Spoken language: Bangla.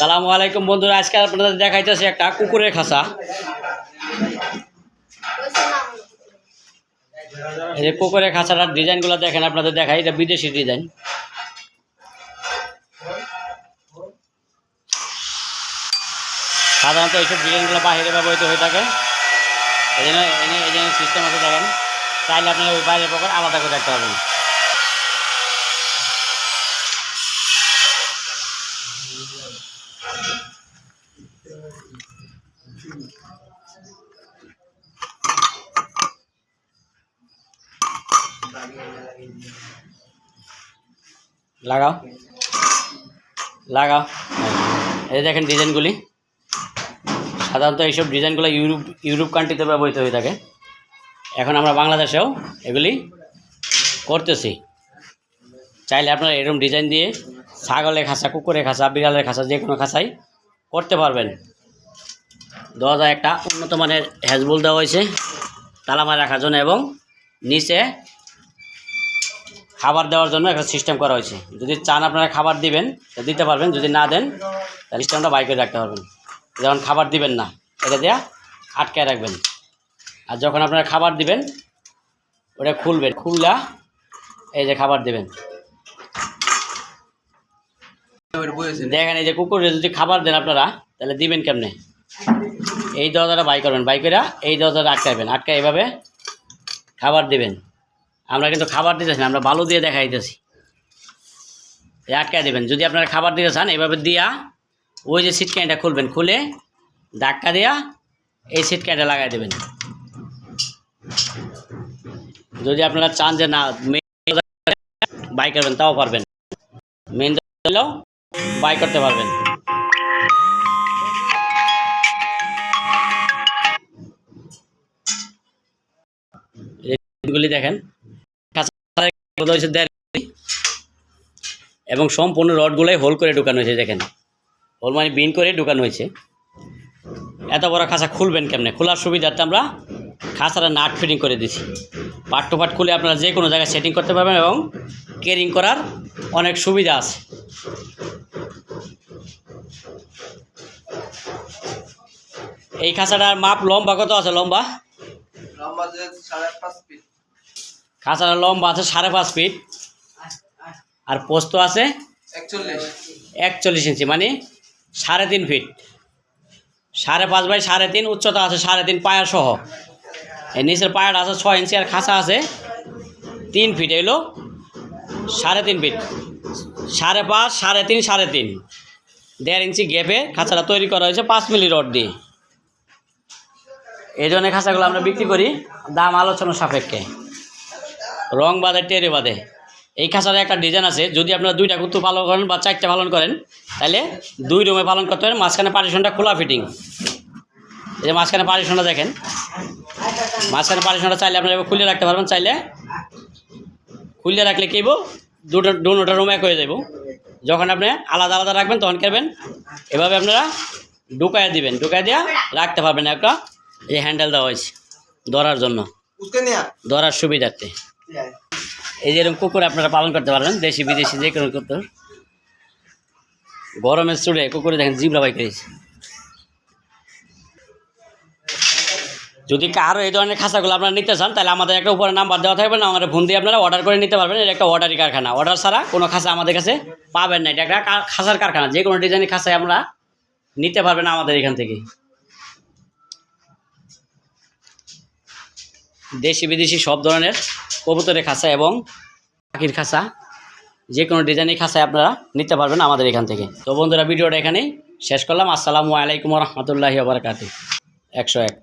সালামু আলাইকুম বন্ধুরা, আজকে আপনাদের দেখাইতেছি একটা কুকুরের খাঁচা এই যে কুকুরের খাঁচাটার ডিজাইনগুলো দেখেন, আপনাদের দেখাই, এটা বিদেশি ডিজাইন। সাধারণত এইসব ডিজাইনগুলো বাইরে ব্যবহৃত হয়ে থাকে। এই জন্য এই জন্য সিস্টেম আছে দেখেন। চাইলে আপনারা ওই বাইরের পকেট আলাদা করে রাখতে পারবেন। লাগাও। লাগাও। এই দেখেন ডিজাইনগুলি। সাধারণত এইসব ডিজাইনগুলো ইউরোপ ইউরোপ কান্ট্রিতে ব্যবহৃত হয়ে থাকে। এখন আমরা বাংলাদেশেও এগুলি করতেছি। চাইলে আপনারা এরকম ডিজাইন দিয়ে ছাগলের খাঁচা, কুকুরের খাঁচা, বিড়ালের খাঁচা, যে কোনো খাঁচাই করতে পারবেন। দরজা একটা উন্নত মানের হ্যাজবুল দেওয়া হয়েছে তালামার রাখার জন্য এবং নিচে খাবার দেওয়ার জন্য একটা সিস্টেম করা হয়েছে। যদি চান আপনারা খাবার দিবেন তা দিতে পারবেন যদি না দেন তাহলে সিস্টেমটা বাইকে রাখতে পারবেন। যেমন খাবার দিবেন না এটা দেওয়া আটকায় রাখবেন। আর যখন আপনারা খাবার দিবেন ওটা খুলবেন খুললা এই যে খাবার দিবেন। দেখেন এই যে কুকুরে যদি খাবার দেন আপনারা তাহলে দিবেন কেমনে? এই দরজাটা বাই করবেন, বাই করে এই দরজাটা আটকাইবেন। আটকা এভাবে খাবার দিবেন। আমরা কিন্তু খাবার দিতেছি না, আমরা বালু দিয়ে দেখাইতেছি। আটকায় দেবেন। যদি আপনারা খাবার দিতে চান এইভাবে দিয়া ওই যে সিটকানিটা খুলবেন, খুলে ধাক্কা দিয়া এই সিটকানিটা লাগাই দেবেন। যদি আপনারা চান যে না বাই করবেন, তাও পারবেন। মেন বাই করতে পারবেন। এগুলি দেখেন। এবং সম্পূর্ণ রডগুলোই হোল করে ঢুকানো হয়েছে, দেখেন। হোল মানে বিন করে ঢুকানো হয়েছে। এত বড় খাঁচা খুলবেন কেমনে? খোলার সুবিধার্থে আমরা খাঁচাটা নাট ফিটিং করে দিছি পাট টু পাট খুলে আপনারা যে কোনো জায়গায় সেটিং করতে পারবেন এবং কেরিং করার অনেক সুবিধা আছে। এই খাঁচাটার মাপ লম্বা কত আছে লম্বা? লম্বা সাড়ে পাঁচ ফিট খাঁচাটার লম্বা আছে সাড়ে পাঁচ ফিট। আর পোস্ত আছে একচল্লিশ। ইঞ্চি মানে সাড়ে তিন ফিট। সাড়ে পাঁচ বাই সাড়ে তিন উচ্চতা আছে সাড়ে তিন পায়া সহ। এই নিচের পায়াটা আছে ছয় ইঞ্চি আর খাঁচা আছে তিন ফিট এলো সাড়ে তিন ফিট। সাড়ে পাঁচ সাড়ে তিন সাড়ে তিন। দেড় ইঞ্চি গ্যাপে খাঁচাটা তৈরি করা হয়েছে পাঁচ মিলি রড দিয়ে। এই ধরনের খাঁচাগুলো আমরা বিক্রি করি দাম আলোচনা সাপেক্ষে। রং বাদে টেরে বাদে এই খাঁচার একটা ডিজাইন আছে যদি আপনারা দুইটা কুত্তু পালন করেন বা চারটা পালন করেন তাহলে দুই রুমে পালন করতে পারেন মাঝখানে পারিশনটা খোলা ফিটিং এই যে মাঝখানে পারিশনটা দেখেন। মাঝখানে পারিশনটা চাইলে আপনারা খুলে রাখতে পারবেন চাইলে খুলে রাখলে কি হইব? দুটো দুটা রুম এক হয়ে যাব যখন আপনি আলাদা আলাদা রাখবেন তখন করবেন? এভাবে আপনারা ঢুকায় দিবেন ঢুকায় দেওয়া রাখতে পারবেন একটা এই হ্যান্ডেল দেওয়া হয়েছে ধরার জন্য। ধরার সুবিধার্থে। এই যেরকম কুকুর আপনারা পালন করতে পারবেন, দেশি, বিদেশি যে কোনো কুকুর। গরমের চুড়ে কুকুরে দেখেন জিবলা বাইক রয়েছে যদি কারও এই ধরনের খাঁচাগুলো আপনারা নিতে চান, তাহলে আমাদের একটা উপরে নাম্বার দেওয়া থাকবে না আমাদের ফোন দিয়ে আপনারা অর্ডার করে নিতে পারবেন। এটা একটা অর্ডারি কারখানা। অর্ডার ছাড়া কোনো খাঁচা আমাদের কাছে পাবেন না। এটা একটা খাঁচার কারখানা। যে কোনো ডিজাইনের খাঁচায় আমরা নিতে পারবেন আমাদের এখান থেকে। দেশি, বিদেশি সব ধরনের কবুতরের খাঁচা এবং পাখির খাঁচা, যে কোনো ডিজাইনের খাঁচায় আপনারা নিতে পারবেন আমাদের এখান থেকে। তো বন্ধুরা, ভিডিওটা এখানেই শেষ করলাম। আসসালামু আলাইকুম রহমতুল্লাহি আবরকাত একশো এক।